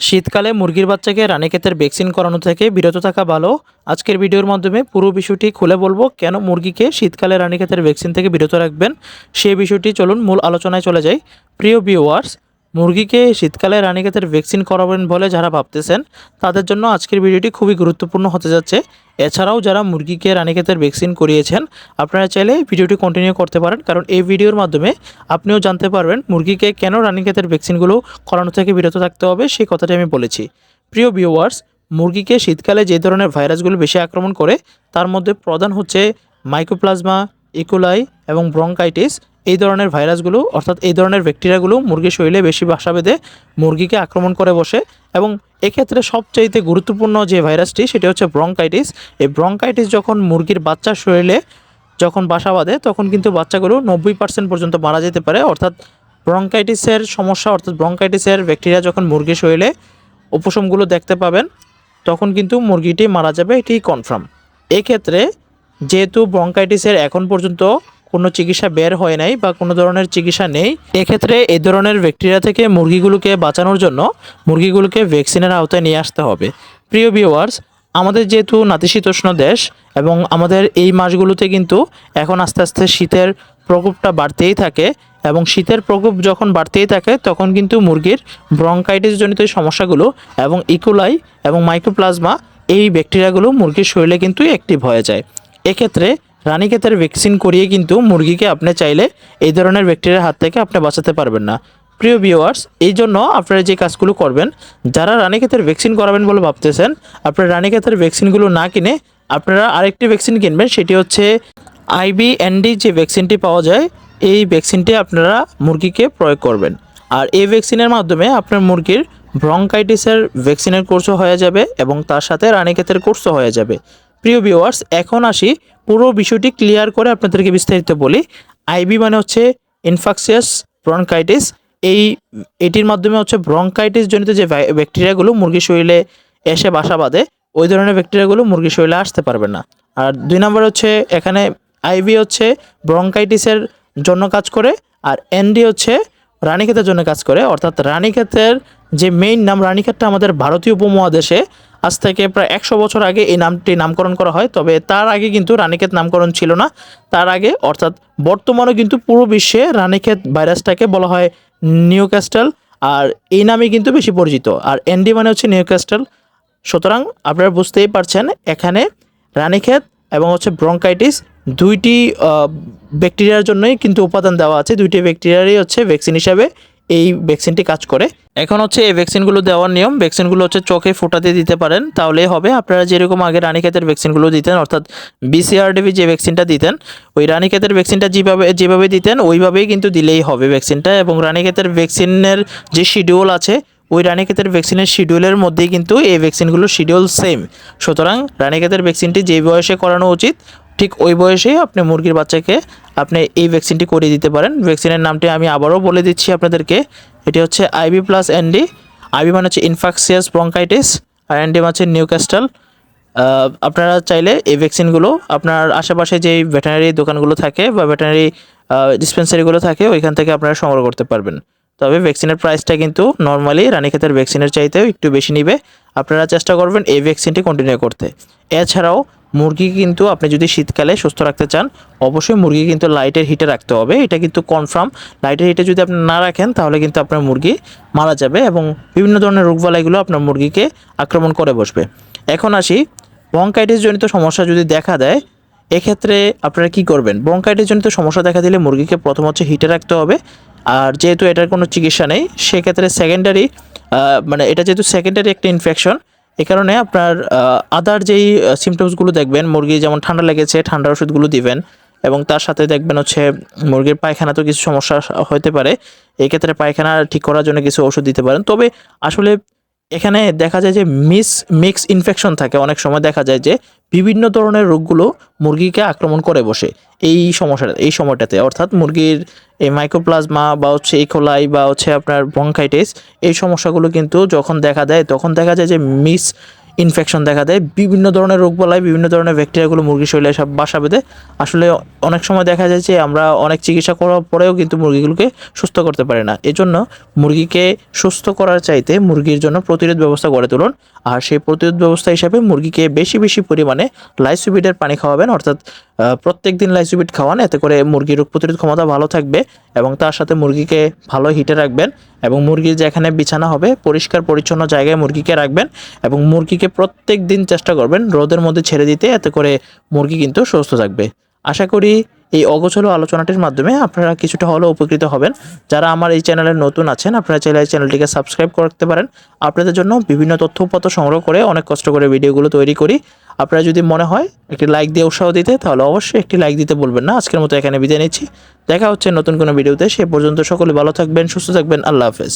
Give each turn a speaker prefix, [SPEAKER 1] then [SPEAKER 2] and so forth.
[SPEAKER 1] শীতকালে মুরগির বাচ্চাকে রানীক্ষেতের ভ্যাকসিন করানো থেকে বিরত থাকা ভালো। আজকের ভিডিওর মাধ্যমে পুরো বিষয়টি খুলে বলব, কেন মুরগিকে শীতকালে রানীক্ষেতের ভ্যাকসিন থেকে বিরত রাখবেন? সেই বিষয়টি চলুন মূল আলোচনায় চলে যাই। প্রিয় ভিউয়ার্স মুরগিকে শীতকালে রানীক্ষেতের ভ্যাকসিন করাবেন বলে যারা ভাবতেছেন, তাদের জন্য আজকের ভিডিওটি খুবই গুরুত্বপূর্ণ হতে যাচ্ছে। এছাড়াও যারা মুরগিকে রানীক্ষেতের ভ্যাকসিন করিয়েছেন, আপনারা চাইলে ভিডিওটি কন্টিনিউ করতে পারেন, কারণ এই ভিডিওর মাধ্যমে আপনিও জানতে পারবেন মুরগিকে কেন রানীক্ষেতের ভ্যাকসিনগুলো করানো থেকে বিরত থাকতে হবে, সেই কথাটি আমি বলেছি। প্রিয় ভিউয়ার্স মুরগিকে শীতকালে যে ধরনের ভাইরাসগুলো বেশি আক্রমণ করে, তার মধ্যে প্রধান হচ্ছে মাইক্রোপ্লাজমা ইকোলাই এবং ব্রঙ্কাইটিস এই ধরনের ভাইরাসগুলো, অর্থাৎ এই ধরনের ব্যাকটেরিয়াগুলো মুরগির শরীরে বেশি বাসা বেঁধে মুরগিকে আক্রমণ করে বসে এবং এক্ষেত্রে সবচাইতে গুরুত্বপূর্ণ যে ভাইরাসটি সেটি হচ্ছে ব্রঙ্কাইটিস। এই ব্রঙ্কাইটিস যখন মুরগির বাচ্চার শরীরে যখন বাসা বাঁধে, তখন কিন্তু বাচ্চাগুলো নব্বই পার্সেন্ট পর্যন্ত মারা যেতে পারে। অর্থাৎ ব্রঙ্কাইটিসের সমস্যা, অর্থাৎ ব্রঙ্কাইটিসের ব্যাকটেরিয়া যখন মুরগির শরীরে উপশমগুলো দেখতে পাবেন, তখন কিন্তু মুরগিটি মারা যাবে। এটি কনফার্ম এক্ষেত্রে যেহেতু ব্রঙ্কাইটিসের এখন পর্যন্ত কোনো চিকিৎসা বের হয় নাই বা কোনো ধরনের চিকিৎসা নেই, এক্ষেত্রে এই ধরনের ব্যাকটেরিয়া থেকে মুরগিগুলোকে বাঁচানোর জন্য মুরগিগুলোকে ভ্যাকসিনের আওতায় নিয়ে আসতে হবে। প্রিয় ভিউয়ার্স আমাদের যেহেতু নাতিশীতোষ্ণ দেশ এবং আমাদের এই মাসগুলোতে কিন্তু এখন আস্তে আস্তে শীতের প্রকোপটা বাড়তেই থাকে এবং শীতের প্রকোপ যখন বাড়তেই থাকে, তখন কিন্তু মুরগির ব্রঙ্কাইটিস জনিত এই সমস্যাগুলো এবং ইকোলাই এবং মাইক্রোপ্লাজমা এই ব্যাকটেরিয়াগুলো মুরগির শরীরে কিন্তু অ্যাক্টিভ হয়ে যায়। এক্ষেত্রে রানীক্ষেতের ভ্যাকসিন করিয়ে কিন্তু মুরগিকে আপনি চাইলে এই ধরনের ব্যাকটেরিয়ার হাত থেকে আপনি বাঁচাতে পারবেন না। প্রিয় ভিউয়ার্স এই জন্য আপনারা যে কাজগুলো করবেন, যারা রানীক্ষেতের ভ্যাকসিন করাবেন বলে ভাবতেছেন, আপনারা রানীক্ষেতের ভ্যাকসিনগুলো না কিনে আপনারা আরেকটি ভ্যাকসিন কিনবেন, সেটি হচ্ছে আইবিএনডি যে ভ্যাকসিনটি পাওয়া যায়, এই ভ্যাকসিনটি আপনারা মুরগিকে প্রয়োগ করবেন। আর এই ভ্যাকসিনের মাধ্যমে আপনার মুরগির ব্রঙ্কাইটিসের ভ্যাকসিনের কোর্সও হয়ে যাবে এবং তার সাথে রানীক্ষেতের কোর্সও হয়ে যাবে। প্রিয় ভিউয়ার্স এখন আসি পুরো বিষয়টি ক্লিয়ার করে আপনাদেরকে বিস্তারিত বলি। আইবি মানে হচ্ছে ইনফাকসিয়াস ব্রঙ্কাইটিস এই, এটির মাধ্যমে হচ্ছে ব্রঙ্কাইটিস জনিত যে ব্যাকটেরিয়াগুলো মুরগির শরীরে এসে বাসা বাঁধে, ওই ধরনের ব্যাকটেরিয়াগুলো মুরগির শরীরে আসতে পারবে না। আর দুই নম্বর হচ্ছে এখানে আইভি হচ্ছে ব্রঙ্কাইটিসের জন্য কাজ করে, আর এনডি হচ্ছে রানীক্ষেতের জন্য কাজ করে। অর্থাৎ রানীক্ষেতের যে মেইন নাম রানীক্ষেতটা আমাদের ভারতীয় উপমহাদেশে আজ থেকে প্রায় একশো বছর আগে এই নামটি নামকরণ করা হয়, তবে তার আগে কিন্তু রানীক্ষেত নামকরণ ছিল না। তার আগে, অর্থাৎ বর্তমানে কিন্তু পুরো বিশ্বে রানীক্ষেত ভাইরাসটাকে বলা হয় নিউক্যাস্টাল, আর এই নামে কিন্তু বেশি পরিচিত। আর এনডি মানে হচ্ছে নিউক্যাস্টাল। সুতরাং আপনারা বুঝতেই পারছেন, এখানে রানীক্ষেত এবং হচ্ছে ব্রঙ্কাইটিস দুইটি ব্যাকটেরিয়ার জন্যই কিন্তু উপাদান দেওয়া আছে। দুইটি ব্যাকটেরিয়ারই হচ্ছে ভ্যাকসিন হিসাবে। এই ভ্যাকসিনটি কাজ করে। এখন হচ্ছে এই ভ্যাকসিনগুলো দেওয়ার নিয়ম ভ্যাকসিনগুলো হচ্ছে চোখে ফোটাতে দিতে পারেন তাহলেই হবে। আপনারা যেরকম আগে রানীক্ষেতের ভ্যাকসিনগুলো দিতেন, অর্থাৎ বিসিআরডিবি যে ভ্যাকসিনটা দিতেন, ওই রানীক্ষেতের ভ্যাকসিনটা যেভাবে যেভাবে দিতেন, ওইভাবেই কিন্তু দিলেই হবে ভ্যাকসিনটা এবং রানীক্ষেতের ভ্যাকসিনের যে শিডিউল আছে, ওই রানীক্ষেতের ভ্যাকসিনের শিডিউলের মধ্যেই কিন্তু এই ভ্যাকসিনগুলোর শিডিউল সেম সুতরাং রানীক্ষেতের ভ্যাকসিনটি যে বয়সে করানো উচিত ঠিক ওই বয়সেই আপনি মুরগির বাচ্চাকে আপনি এই ভ্যাকসিনটি করিয়ে দিতে পারেন। ভ্যাকসিনের নামটি আমি আবারও বলে দিচ্ছি আপনাদেরকে। এটি হচ্ছে আইবি প্লাস এনডি আইবি মানে হচ্ছে ইনফাকসিয়াস ব্রঙ্কাইটিস আর এনডি মানে হচ্ছে নিউক্যাস্টাল আপনারা চাইলে এই ভ্যাকসিনগুলো আপনার আশেপাশে যেই ভেটেনারি দোকানগুলো থাকে বা ভেটেনারি ডিসপেন্সারিগুলো থাকে, ওইখান থেকে আপনারা সংগ্রহ করতে পারবেন। তবে ভ্যাকসিনের প্রাইসটা কিন্তু নর্মালি রানীক্ষেতের ভ্যাকসিনের চাইতেও একটু বেশি নিবে। আপনারা চেষ্টা করবেন এই ভ্যাকসিনটি কন্টিনিউ করতে। এছাড়াও মুরগি কিন্তু আপনি যদি শীতকালে সুস্থ রাখতে চান, অবশ্যই মুরগি কিন্তু লাইটের হিটে রাখতে হবে। এটা কিন্তু কনফার্ম লাইটের হিটে যদি আপনি না রাখেন, তাহলে কিন্তু আপনার মুরগি মারা যাবে এবং বিভিন্ন ধরনের রোগবালাইগুলো আপনার মুরগিকে আক্রমণ করে বসবে। এখন আসি ব্রঙ্কাইটিস জনিত সমস্যা যদি দেখা দেয়, এক্ষেত্রে আপনারা কি করবেন? ব্রঙ্কাইটিস জনিত সমস্যা দেখা দিলে মুরগিকে প্রথম হচ্ছে হিটে রাখতে হবে। আর যেহেতু এটার কোনো চিকিৎসা নেই, সেক্ষেত্রে সেকেন্ডারি মানে এটা যেহেতু সেকেন্ডারি একটা ইনফেকশন এ কারণে আপনার আদার যেই সিমটমসগুলো দেখবেন, মুরগি যেমন ঠান্ডা লেগেছে ঠান্ডার ওষুধগুলো দিবেন এবং তার সাথে দেখবেন হচ্ছে মুরগির পায়খানা তো কিছু সমস্যা হতে পারে, এক্ষেত্রে পায়খানা ঠিক করার জন্য কিছু ওষুধ দিতে পারেন। তবে আসলে এখানে দেখা যায় যে মিস, মিক্স ইনফেকশন থাকে। অনেক সময় দেখা যায় যে বিভিন্ন ধরনের রোগগুলো মুরগিকে আক্রমণ করে বসে। এই সমস্যাটা, এই সময়টাতে। অর্থাৎ মুরগির এই মাইক্রোপ্লাজমা বা হচ্ছে ইকোলাই বা হচ্ছে আপনার ব্রঙ্কাইটিস এই সমস্যাগুলো কিন্তু যখন দেখা দেয়, তখন দেখা যায় যে মিস ইনফেকশন দেখা দেয়। বিভিন্ন ধরনের রোগ বলায় বিভিন্ন ধরনের ব্যাকটেরিয়াগুলো মুরগির শরীরে সব বাসা বেঁধে। আসলে অনেক সময় দেখা যায় যে আমরা অনেক চিকিৎসা করার পরেও কিন্তু মুরগিগুলোকে সুস্থ করতে পারি না। এজন্য মুরগিকে সুস্থ করার চাইতে মুরগির জন্য প্রতিরোধ ব্যবস্থা গড়ে তুলুন। আর সেই প্রতিরোধ ব্যবস্থা হিসাবে মুরগিকে বেশি বেশি পরিমাণে লাইসোবিটের পানি খাওয়াবেন। অর্থাৎ প্রত্যেক দিন লাইসোবিট খাওয়ান। এতে করে মুরগির রোগ প্রতিরোধ ক্ষমতা ভালো থাকবে এবং তার সাথে মুরগিকে ভালো হিটে রাখবেন। এবং মুরগির যেখানে বিছানা হবে, পরিষ্কার পরিচ্ছন্ন জায়গায় মুরগিকে রাখবেন এবং মুরগিকে প্রত্যেক দিন চেষ্টা করবেন রোদের মধ্যে ছেড়ে দিতে, এতে করে মুরগি কিন্তু সুস্থ থাকবে। আশা করি এই অগোছলো আলোচনাটির মাধ্যমে আপনারা কিছুটা হলেও উপকৃত হবেন। যারা আমার এই চ্যানেলে নতুন আছেন, আপনারা চাইলে এই চ্যানেলটিকে সাবস্ক্রাইব করতে পারেন। আপনাদের জন্য বিভিন্ন তথ্যপত্র সংগ্রহ করে অনেক কষ্ট করে ভিডিওগুলো তৈরি করি। আপনারা যদি মনে হয় একটি লাইক দিয়ে উৎসাহ দিতে, তাহলে অবশ্যই একটি লাইক দিতে বলবেন না। আজকের মতো এখানে বিদায় নিচ্ছি। দেখা হচ্ছে নতুন কোনো ভিডিওতে। সে পর্যন্ত সকলে ভালো থাকবেন, সুস্থ থাকবেন। আল্লাহ হাফেজ।